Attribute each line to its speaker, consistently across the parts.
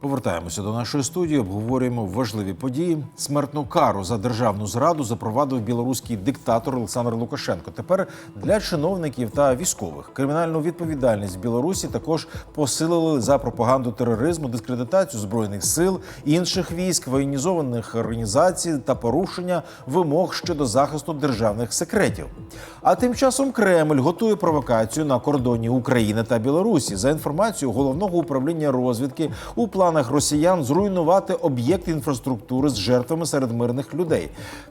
Speaker 1: Повертаємося до нашої студії. Обговорюємо важливі події. Смертну кару за державну зраду запровадив білоруський диктатор Олександр Лукашенко. Тепер для чиновників та військових кримінальну відповідальність в Білорусі також посилили за пропаганду тероризму, дискредитацію збройних сил, інших військ, воєнізованих організацій та порушення вимог щодо захисту державних секретів. А тим часом Кремль готує провокацію на кордоні України та Білорусі за інформацією головного управління розвідки у планах росіян зруйнувати об'єкт інфраструктури з жертвами серед мирних людей.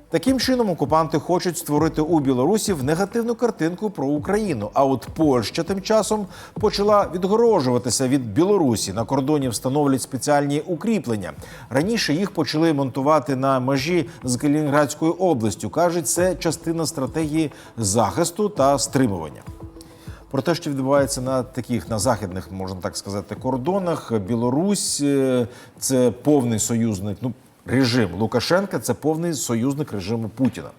Speaker 1: Таким чином окупанти хочуть створити у Білорусі негативну картинку про Україну. А от Польща тим часом почала відгорожуватися від Білорусі. На кордоні встановлять спеціальні укріплення. Раніше їх почали монтувати на межі з Калінінградською областю. кажуть, це частина стратегії захисту та стримування. Про те, що відбувається на таких на західних, можна так сказати, кордонах. Білорусь е, це повний союзник. Ну, режим Лукашенка це повний союзник режиму Путіна.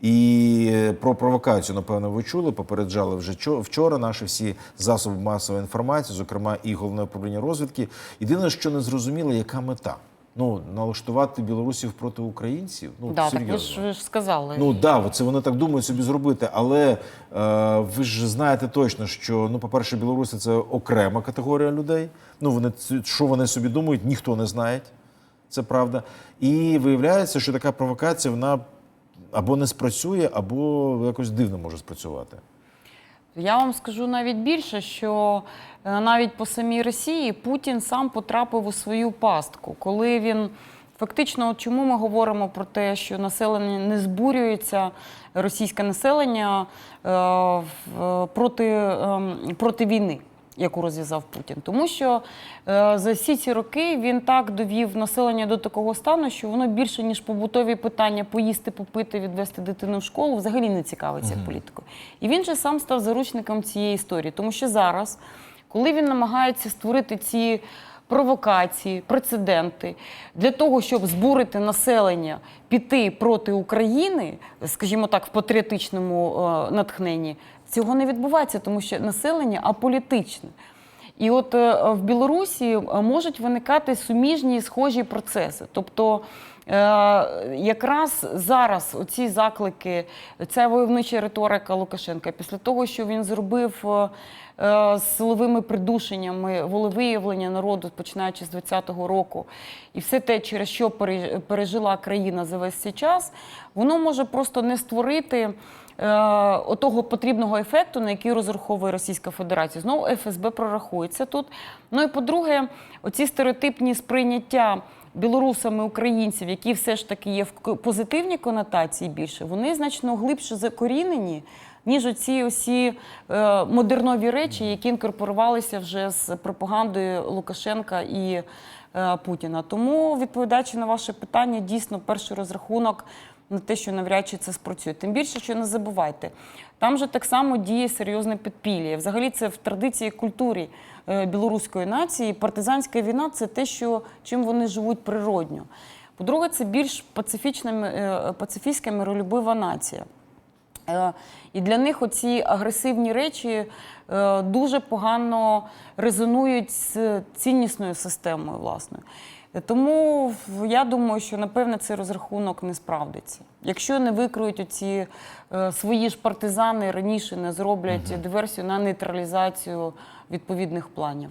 Speaker 1: І е, про провокацію, напевно, ви чули. Попереджали вже вчора наші всі засоби масової інформації, зокрема і головне управління розвідки. Єдине, що не зрозуміло, яка мета. Ну, налаштувати білорусів проти українців. Ну,
Speaker 2: Да, так
Speaker 1: серйозно.
Speaker 2: ви ж, ви ж сказали.
Speaker 1: Ну да, це вони так думають собі зробити. Але е, ви ж знаєте точно, що ну, по-перше, білоруси це окрема категорія людей. Ну вони що вони собі думають, ніхто не знає. Це правда. І виявляється, що така провокація вона або не спрацює, або якось дивно може спрацювати.
Speaker 2: Я вам скажу навіть більше, що е, навіть по самій Росії Путін сам потрапив у свою пастку, коли він. Фактично, от чому ми говоримо про те, що населення не збурюється, російське населення е, проти, е, проти війни, яку розв'язав Путін. Тому що е, за всі ці роки він так довів населення до такого стану, що воно більше, ніж побутові питання поїсти, попити, відвести дитину в школу, взагалі не цікавиться політикою. І він же сам став заручником цієї історії, тому що зараз, коли він намагається створити ці провокації, прецеденти для того, щоб збурити населення, піти проти України, скажімо так, в патріотичному е, натхненні, цього не відбувається, тому що населення аполітичне. І от е, в Білорусі е, можуть виникати суміжні схожі процеси. Тобто якраз зараз оці заклики, ця войовнича риторика Лукашенка, після того, що він зробив е, е, з силовими придушеннями волевиявлення народу, починаючи з 20-го року, і все те, через що пережила країна за весь цей час, воно може просто не створити е, отого потрібного ефекту, на який розраховує Російська Федерація. Знову ФСБ прорахується тут. Ну і по-друге, оці стереотипні сприйняття білорусами українців, які все ж таки є в позитивній конотації більше, вони значно глибше закорінені. Ніж оці усі е, модернові речі, які інкорпорувалися вже з пропагандою Лукашенка і е, Путіна. Тому, відповідаючи на ваше питання, дійсно перший розрахунок на те, що навряд чи це спрацює. Тим більше, що не забувайте, там же так само діє серйозне підпілля. Взагалі, це в традиції культурі е, білоруської нації. Партизанська війна це те, що чим вони живуть природньо. По-друге, це більш пацифічна, е, пацифістська миролюбива нація. Е, І для них оці агресивні речі дуже погано резонують з ціннісною системою власною. Тому я думаю, що напевне цей розрахунок не справдиться. Якщо не викриють оці е, свої ж партизани раніше не зроблять диверсію на нейтралізацію відповідних планів.